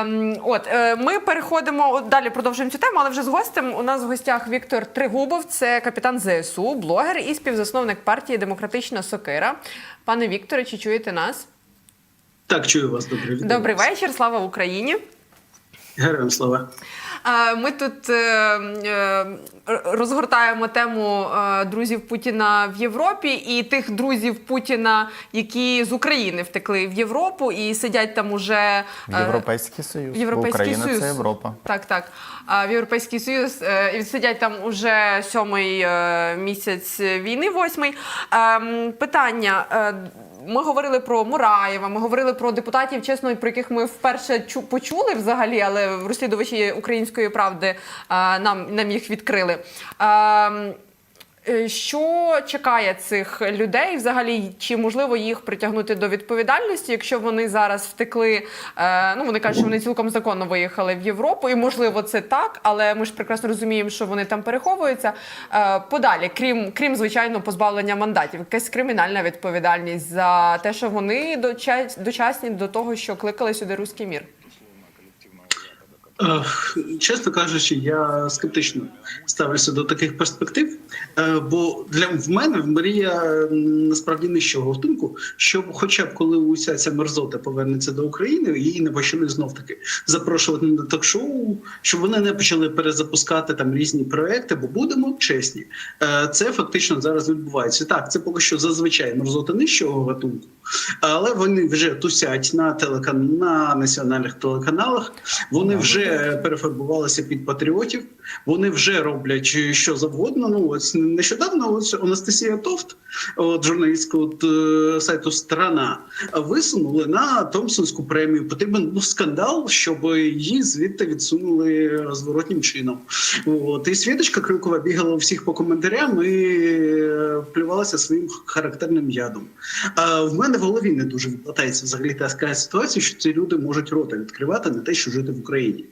м, От е, ми переходимо далі. Продовжуємо цю тему, але вже з гостем. У нас в гостях Віктор Тригубов, це капітан ЗСУ, блогер і співзасновник партії Демократична Сокира. Пане Вікторе, чи чуєте нас? Так, чую вас Добрий вітаю Добрий вечір, слава Україні. Героям слава. Ми тут е, е, розгортаємо тему е, друзів Путіна в Європі і тих друзів Путіна, які з України втекли в Європу і сидять там уже Європейський Союз. Європейський Україна Союз. це Європа. Так, так. В Європейський Союз і сидять там уже сьомий місяць війни, восьмий. Ем, Питання. Ми говорили про Мураєва, ми говорили про депутатів, чесно, про яких ми вперше чу- почули взагалі, але розслідувачі української правди а, нам, нам їх відкрили. Ем, Е, Що чекає цих людей взагалі? Чи можливо їх притягнути до відповідальності, якщо вони зараз втекли? Е, ну вони кажуть, що вони цілком законно виїхали в Європу, і можливо це так, але ми ж прекрасно розуміємо, що вони там переховуються. Е, подалі, крім крім звичайно позбавлення мандатів, якась кримінальна відповідальність за те, що вони доча- дочасні до того, що кликали сюди руський мір. Е, Чесно кажучи, я скептично ставлюся до таких перспектив. Е, Бо для в мене мрія насправді не з чого щоб, хоча б коли уся ця мерзота повернеться до України, її не почали знов таки запрошувати на ток-шоу, щоб вони не почали перезапускати там різні проекти. Бо будемо чесні, е, це фактично зараз відбувається. Так, це поки що зазвичай мерзота нижчого гатунку, але вони вже тусять на телекан... на національних телеканалах. Вони вже перефарбувалися під патріотів. Вони вже роблять що завгодно. Ну ось нещодавно ось Анастасія Товт, от журналістка от, е, сайту Страна, висунули на Томпсонську премію. Потрібен був скандал, щоб її звідти відсунули розворотнім чином. От і Світочка Крюкова бігала у всіх по коментарям і е, плювалася своїм характерним ядом. А в мене в голові не дуже виплатається взагалі така ситуація, що ці люди можуть рота відкривати на те, що жити в Україні.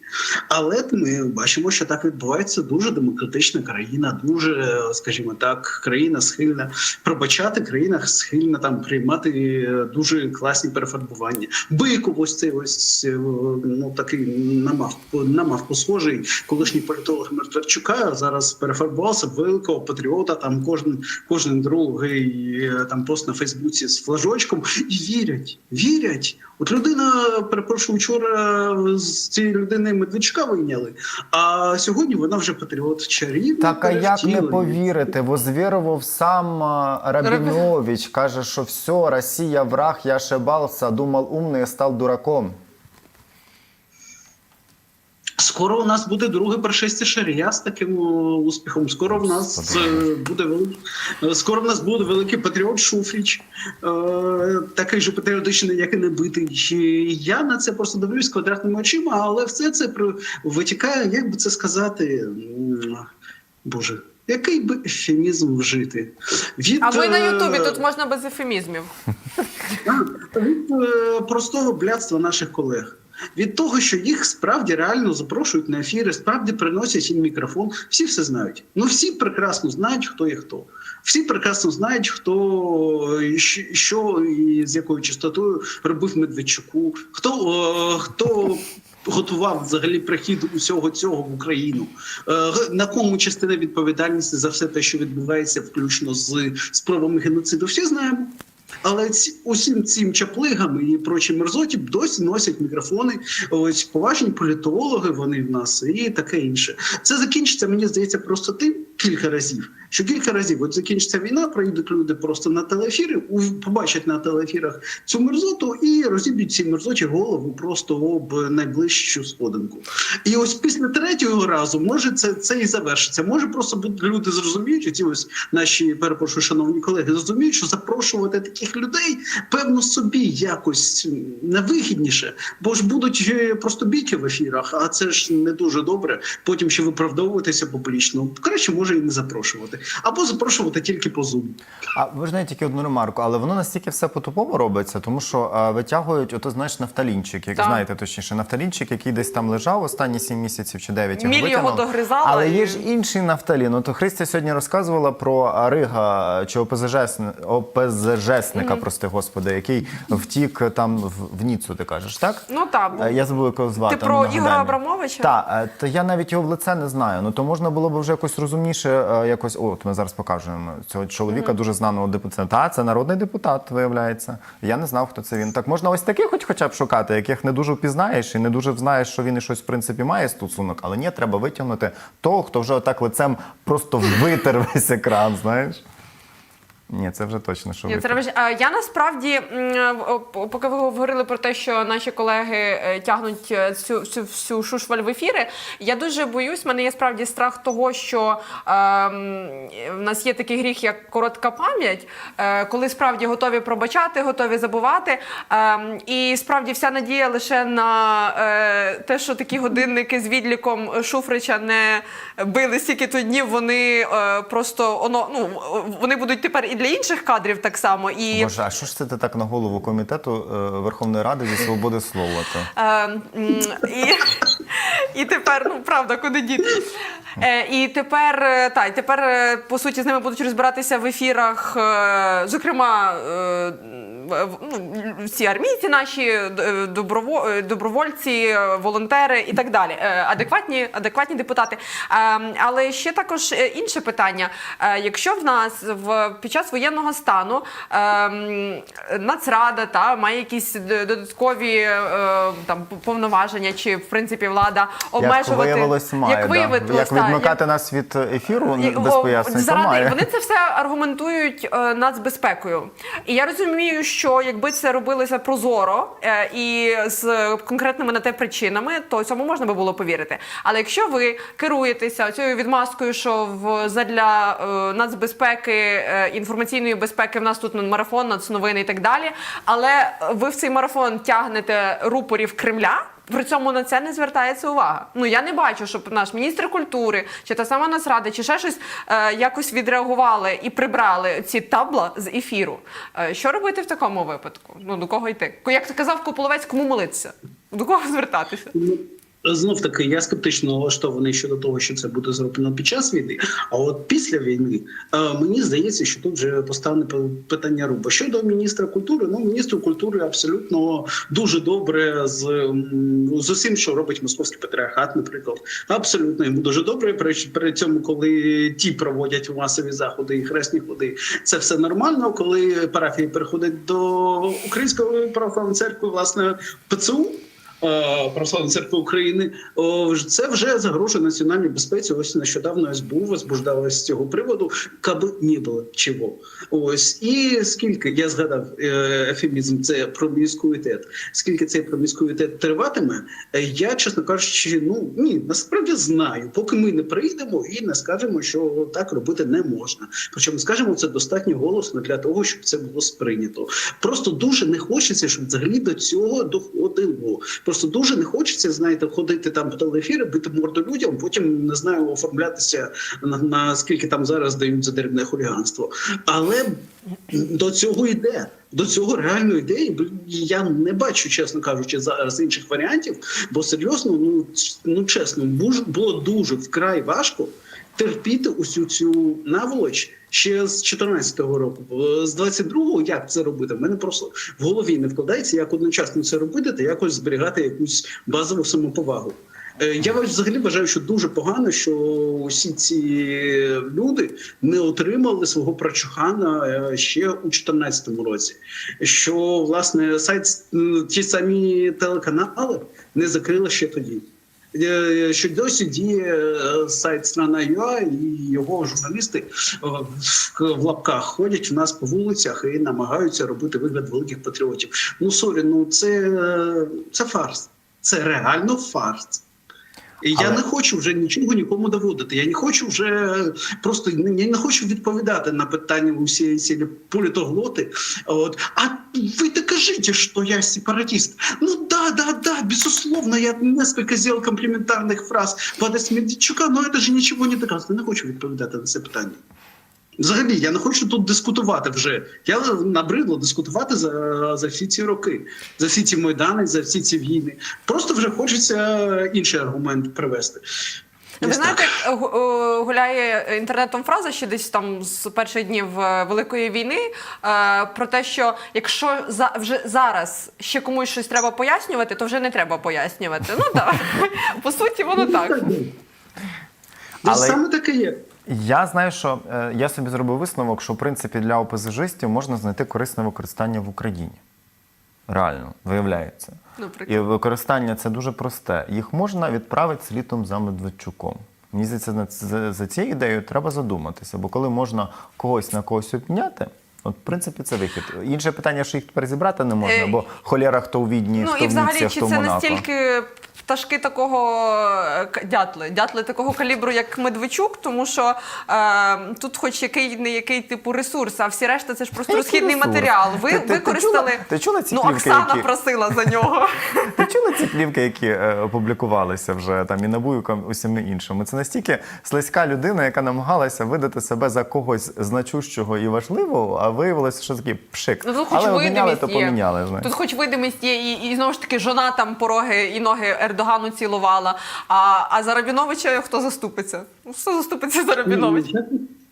Але ми бачимо, що так відбувається дуже демократична країна, дуже, скажімо так, країна схильна пробачати, країна схильна там приймати е, дуже класні перефарбування. Биков ось цей ось е, ну такий намав намав схожий колишній політолог Мертварчука. Зараз перефарбувався великого патріота. Там кожен кожен другий е, там пост на Фейсбуці з флажочком і вірять, вірять. От людина, перепрошую, вчора з цієї людини Медведчука вийняли, а сьогодні вона вже патріот чарівна. Так а як не повірити? Возвірував сам Рабінович, каже, що все, Росія враг, я шибався, думав умний, став дураком. Скоро у нас буде друге пришестя Шарія з таким успіхом. Скоро в нас е, буде великий, скоро в нас буде великий патріот Шуфріч, е, такий же патріотичний, як і небитий. І Я на це просто дивлюсь квадратними очима, але все це при- витікає, як би це сказати. Боже. Який би ефемізм вжити? Від, А ви на е, Ютубі тут можна без ефемізмів. від е, простого блядства наших колег. Від того, що їх справді реально запрошують на ефіри, справді приносять їм мікрофон. Всі все знають. Ну всі прекрасно знають, хто є хто. Всі прекрасно знають, хто що і з якою частотою робив Медведчуку, хто, е, хто готував взагалі прихід усього цього в Україну. Е, На кому частина відповідальності за все те, що відбувається, включно з спробами геноциду, всі знаємо. Але ці, усім цим чаплигам і прочим мерзоті досі носять мікрофони. Ось поважні політологи, вони в нас і таке інше. Це закінчиться, мені здається, просто тим кілька разів. Що кілька разів от закінчиться війна, приїдуть люди просто на телеефіри, у- побачать на телеефірах цю мерзоту і розіб'ють цій мерзоті голову просто об найближчу сходинку. І ось після третього разу може це, це і завершиться. Може просто люди зрозуміють, ці ось наші перепрошую, шановні колеги, зрозуміють, що запрошувати таких людей певно собі якось невигідніше, бо ж будуть е, просто бійки в ефірах, а це ж не дуже добре. Потім ще виправдовуватися публічно. Краще може може і не запрошувати, або запрошувати тільки по Zoom. А ви ж знаєте тільки одну ремарку, але воно настільки все по-тупому робиться, тому що а, витягують, ото знаєш, нафталінчик, як Так. знаєте точніше, нафталінчик, який десь там лежав останні 7 місяців чи 9 Міль його витягнув. догризала Але є ж інший нафталін. От Христя сьогодні розказувала про а, Рига чи ОПЗЖ, ОПЗЖсника, прости господи, який втік там в, в Ніцу, ти кажеш, так? Ну так. Е, Я забув, як його звати. Ти про Ігора. Абрамовича? Так, то я навіть його в лице не знаю. Ну то можна було б вже якось розумніше, е, якось. От ми зараз покажемо цього чоловіка, дуже знаного депутата. Та, це народний депутат, виявляється. Я не знав, хто це він. Так можна ось таких хоч хоча б шукати, яких не дуже впізнаєш і не дуже знаєш, що він і щось в принципі має стосунок, але ні, треба витягнути того, хто вже отак лицем просто витер весь екран, знаєш. Ні, це вже точно що Ні, це ревеш- А, Я насправді, м, о, поки ви говорили про те, що наші колеги е, тягнуть е, цю всю, всю шушваль в ефіри, я дуже боюсь. в мене є справді страх того, що е, в нас є такий гріх, як коротка пам'ять, е, коли справді готові пробачати, готові забувати. Е, і справді вся надія лише на е, те, що такі годинники з відліком Шуфрича не били стільки то днів. Вони е, просто воно ну вони будуть тепер і для інших кадрів так само. І Боже, а що ж це ти так на голову комітету е, Верховної Ради зі свободи слова? То? Е, м, і, і тепер, ну правда, куди діти? Е, і тепер, е, та, і тепер, е, по суті, з ними будуть розбиратися в ефірах, е, зокрема, е, ну, всі армійці наші, е, е, добровольці, е, волонтери і так далі. Адекватні, адекватні депутати. Але ще також інше питання. Якщо в нас в під час воєнного стану Нацрада та має якісь додаткові там повноваження, чи в принципі влада обмежувати Як виявилось, має. як да. виявилось, як відмикати нас від ефіру і- без пояснень, заради має. вони це все аргументують нацбезпекою. І я розумію, що якби це робилося прозоро е, і з конкретними на те причинами, то цьому можна би було повірити. Але якщо ви керуєтеся цією відмазкою, що в задля е, нацбезпеки, е, інформаційної безпеки в нас тут марафон, нацновини і так далі, але ви в цей марафон тягнете рупорів Кремля. При цьому на це не звертається увага. Ну я не бачу, щоб наш міністр культури чи та сама Нацрада, чи ще щось е, якось відреагували і прибрали ці табла з ефіру. Е, що робити в такому випадку? Ну до кого йти? Як казав Кополовець, кому молитися? До кого звертатися? Знов таки, я скептично налаштований щодо того, що це буде зроблено під час війни. А от після війни е, мені здається, що тут вже поставлене п- питання руба. Щодо міністра культури, ну міністру культури абсолютно дуже добре з, з усім, що робить московський патріархат, наприклад. Абсолютно йому дуже добре. При, при цьому, коли ті проводять масові заходи і хресні ходи, це все нормально. Коли парафії переходять до української православної церкви, власне ПЦУ. Е, Православної церкви України, це вже загрожує національній безпеці. Ось нещодавно СБУ возбуждалась з цього приводу, каби не було чого. Ось і скільки я згадав е, ефемізм, це проміскуїтет. Скільки цей проміскуїтет триватиме, е, я чесно кажучи, ну ні, насправді знаю, поки ми не прийдемо і не скажемо, що так робити не можна. Причому скажемо це достатньо голосно для того, щоб це було сприйнято. Просто дуже не хочеться, щоб взагалі до цього доходило. Просто дуже не хочеться, знаєте, ходити там по телеефіри, бити морду людям, потім не знаю, оформлятися на, на скільки там зараз дають за деревне хуліганство. Але до цього йде. До цього реально йде, і я не бачу, чесно кажучи, зараз інших варіантів. Бо серйозно, ну ну чесно, було дуже вкрай важко терпіти усю цю наволоч ще з 14-го року. З 22-го як це робити? В мене просто в голові не вкладається, як одночасно це робити та якось зберігати якусь базову самоповагу. Е, Я взагалі вважаю, що дуже погано, що усі ці люди не отримали свого прочухана е, ще у 2014 році. Що власне сайт ті самі телеканали не закрили ще тоді. Е, Що досі діє е, сайт страна.ua і його журналісти е, в- лапках ходять у нас по вулицях і намагаються робити вигляд великих патріотів. Ну сорі, ну це, це фарс. Це реально фарс. І Я не хочу вже нічого нікому доводити. Я не хочу вже просто я не хочу відповідати на питання усі ці політоглоти. От а ви докажите, що я сепаратист. Ну да, да, безусловно, я несколько сделал компліментарних фраз в адрес Медведчука, але це ж нічого не доказує. Не хочу відповідати на це питання. Взагалі, я не хочу тут дискутувати вже. Я набридло дискутувати за, за всі ці роки, за всі ці майдани, за всі ці війни. Просто вже хочеться інший аргумент привести. Ви знаєте, як е, гуляє інтернетом фраза ще десь там з перших днів е, Великої війни е, про те, що якщо за вже зараз ще комусь щось треба пояснювати, то вже не треба пояснювати. Ну так по суті, воно так. Але- саме таке є. Я знаю, що е, я собі зробив висновок, що в принципі для опозижистів можна знайти корисне використання в Україні. Реально, виявляється. Наприклад. І використання це дуже просте. Їх можна відправити слітом за Медведчуком. Мені здається, за, за цією ідеєю треба задуматися, бо коли можна когось на когось обміняти, от в принципі це вихід. Інше питання, що їх тепер зібрати не можна, Е, бо холєра хто у Відні, Ну хто і в Ніці, чи хто в це Монако. настільки пташки такого е, дятли, дятли такого калібру, як Медведчук, тому що е, тут, хоч який не який типу ресурс, а всі решта це ж просто розхідний ресурс? матеріал. Ви Ти- ти- ти використали. чула- ти чула ці ну, плівки, Оксана які- просила за нього. Ти чула ці плівки, які е, опублікувалися вже там і набу, і ком- усіми іншими? Це настільки слизька людина, яка намагалася видати себе за когось значущого і важливого, а виявилося, що такий пшик. Ну тут хоч Але обміняли, то поміняли. Знаєш. Тут хоч видимість є, і, і знову ж таки жона там пороги і ноги Ердогану цілувала. А, а за Рабіновича хто заступиться? Ну, хто заступиться за Рабіновича?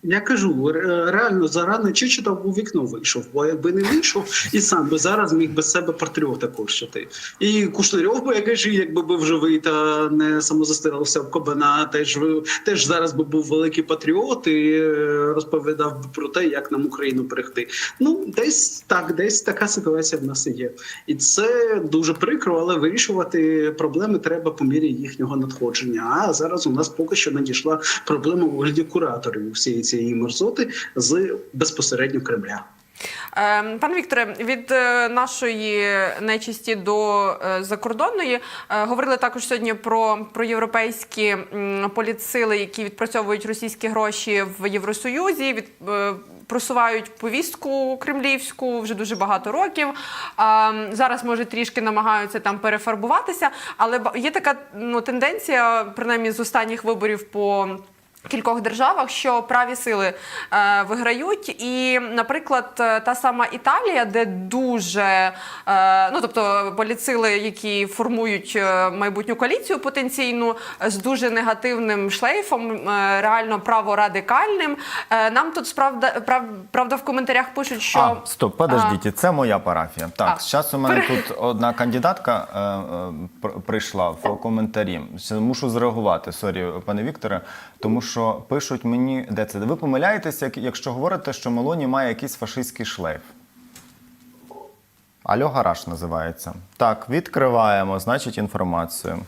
Я, кажу, реально зарано Чичитав у вікно вийшов, бо якби не вийшов, і сам би зараз міг без себе патріота кощати. І Кушнарьов би, я кажу, якби був живий та не самозастирався в Кобана, теж, теж зараз би був великий патріот і е, розповідав би про те, як нам Україну берегти. Ну, десь так, десь така ситуація в нас і є. І це дуже прикро, але вирішувати проблеми треба по мірі їхнього надходження. А зараз у нас поки що надійшла проблема у вигляді кураторів всієї цієї мерзоти з безпосередньо Кремля. Е, Пане Вікторе, від е, нашої нечисті до е, закордонної е, говорили також сьогодні про, про європейські політсили, які відпрацьовують російські гроші в Євросоюзі. Від, Просувають повістку кремлівську вже дуже багато років. Зараз може трішки намагаються там перефарбуватися, але є така ну, тенденція, принаймні з останніх виборів по кількох державах, що праві сили е, виграють. І, наприклад, е, та сама Італія, де дуже е, ну тобто політсили, які формують е, майбутню коаліцію потенційну з дуже негативним шлейфом, е, реально праворадикальним. Е, нам тут справда прав, правда в коментарях пишуть, що А, стоп, подождіть, це моя парафія. Так, зараз у мене тут одна кандидатка е, е, пр- прийшла в коментарі. Мушу зреагувати, сорі, пане Вікторе, тому що пишуть мені, де це? Ви помиляєтеся, як- якщо говорите, що Мелоні має якийсь фашистський шлейф. Альо гараж називається. Так, відкриваємо, значить, інформацію.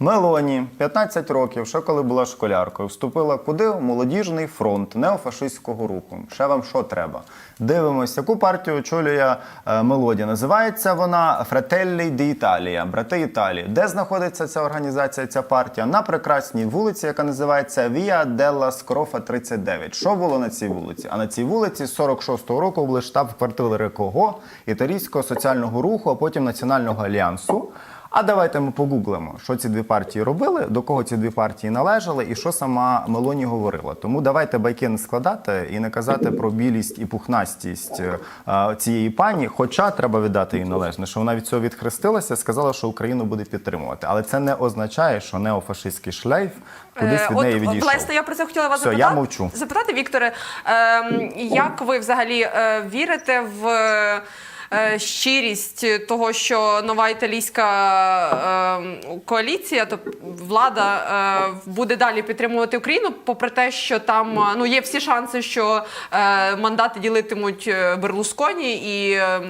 Мелоні, 15 років, ще коли була школяркою, вступила куди? У молодіжний фронт неофашистського руху. Ще вам що треба? Дивимось, яку партію очолює е, Мелоді. Називається вона Fratelli d'Italia, брати Італії. Де знаходиться ця організація, ця партія? На прекрасній вулиці, яка називається Via della Scrofa 39. Що було на цій вулиці? А на цій вулиці з 46-го року були штаб-квартири кого? Італійського соціального руху, а потім Національного альянсу. А давайте ми погуглимо, що ці дві партії робили, до кого ці дві партії належали, і що сама Мелоні говорила. Тому давайте байки не складати і не казати про білість і пухнастість е, цієї пані. Хоча треба віддати їй належне, що вона від цього відхрестилася, сказала, що Україну буде підтримувати. Але це не означає, що неофашистський шлейф кудись Е, від неї відійшов. Власне, я про це хотіла вас Все, я запитати. мовчу. Запитати, Вікторе, е, як ви взагалі е, вірите в щирість того, що нова італійська е, коаліція, тобто влада, е, буде далі підтримувати Україну, попри те, що там е, ну, є всі шанси, що е, мандати ділитимуть е, Берлусконі і е,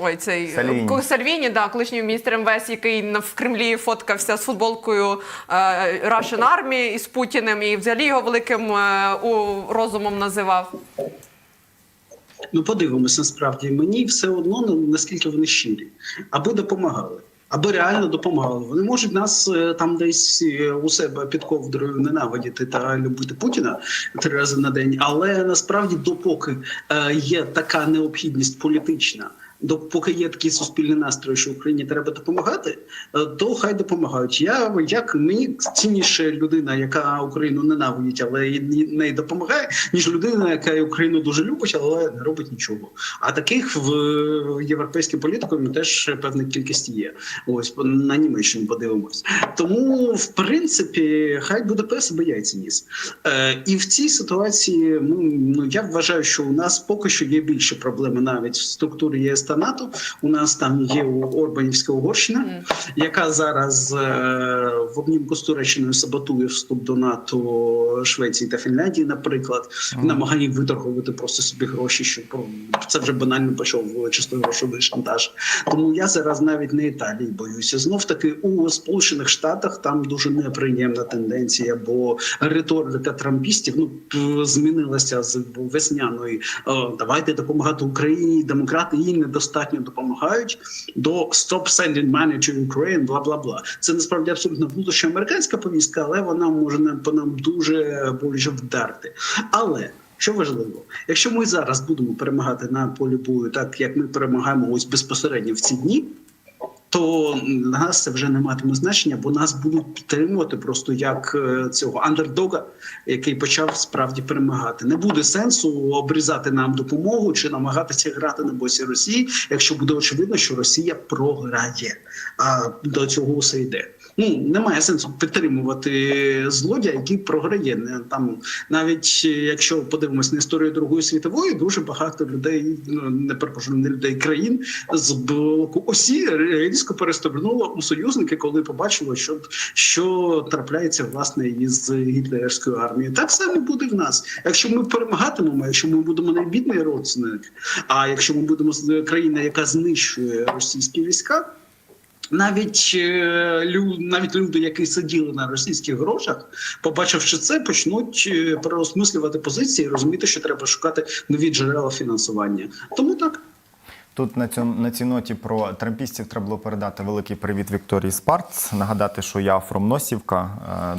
ой, цей Сальвіні. Сальвіні, да, колишній міністр МВС, який в Кремлі фоткався з футболкою е, Russian Army із Путіним і взагалі його великим е, розумом називав. Ну, подивимося, насправді мені все одно на- наскільки вони щирі, аби допомагали. Аби реально допомагали. Вони можуть нас е, там десь е, у себе під ковдрою ненавидіти та любити Путіна три рази на день. Але насправді, допоки е, є така необхідність політична Допоки є такий суспільний настрій, що Україні треба допомагати, е, то хай допомагають. Я як мені цінніше людина, яка Україну ненавидить, але не допомагає, ніж людина, яка Україну дуже любить, але не робить нічого. А таких в е, європейській політику теж певна кількість є. Ось на Німеччину подивимось. Тому, в принципі, хай буде пес, аби яйця ніс. Е, і в цій ситуації, ну, ну я вважаю, що у нас поки що є більше проблеми навіть в структурі ЄС та НАТО. У нас там є Орбанівська Угорщина, яка зараз е, в обнімку з Туреччиною саботує вступ до НАТО Швеції та Фінляндії, наприклад, намагає виторгувати просто собі гроші, що це вже банально пішов чисто грошовий шантаж. Тому я зараз навіть не Італії боюся. Знов таки у Сполучених Штатах там дуже неприємна тенденція, бо риторика трампістів ну змінилася з весняної. «Е, Давайте допомагати Україні. Демократи їй недостатньо допомагають до «Stop sending money to Ukraine», бла бла бла. Це насправді абсолютно внутрішньоамериканська повістка, але вона може нам по нам дуже боляче вдарти. Але що важливо, якщо ми зараз будемо перемагати на полі бою, так як ми перемагаємо ось безпосередньо в ці дні. То для нас це вже не матиме значення, бо нас будуть підтримувати просто як е, цього андердога, який почав справді перемагати. Не буде сенсу обрізати нам допомогу чи намагатися грати на босі Росії, якщо буде очевидно, що Росія програє. А до цього все йде. Ну немає сенсу підтримувати злодія, який програє. Там навіть е, якщо подивимось на історію Другої світової, дуже багато людей, ну не перепрошую, не людей країн з блоку осі різко перестрибнуло у союзники, коли побачило, що, що трапляється власне із гітлерівською армією. Так само буде в нас. Якщо ми перемагатимемо, якщо ми будемо найбідний родственник, а якщо ми будемо країна, яка знищує російські війська. Навіть е, лю, навіть люди, які сиділи на російських грошах, побачивши це, почнуть е, переосмислювати позиції, і розуміти, що треба шукати нові джерела фінансування. Тому так. Тут на цьому на цій ноті про трампістів треба було передати великий привіт Вікторії Спарц. Нагадати, що я фромносівка.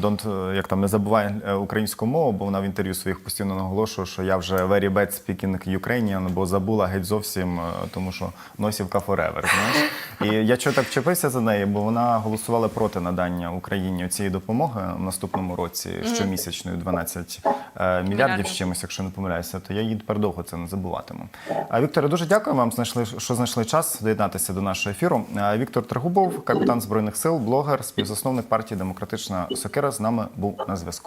Don't, як там не забувай е, українську мову, бо вона в інтерв'ю своїх постійно наголошує, що я вже very bad speaking Ukrainian, бо забула геть зовсім, е, тому що носівка forever. Знаєш, і я чого так вчепився за неї, бо вона голосувала проти надання Україні цієї допомоги в наступному році щомісячної 12 е, мільярдів з чимось, якщо не помиляюся, то я її тепер довго це не забуватиму. А Вікторе, дуже дякую вам, знайшли, що знайшли час доєднатися до нашого ефіру. Віктор Трегубов, капітан збройних сил, блогер, співзасновник партії Демократична Сокира, з нами був на зв'язку.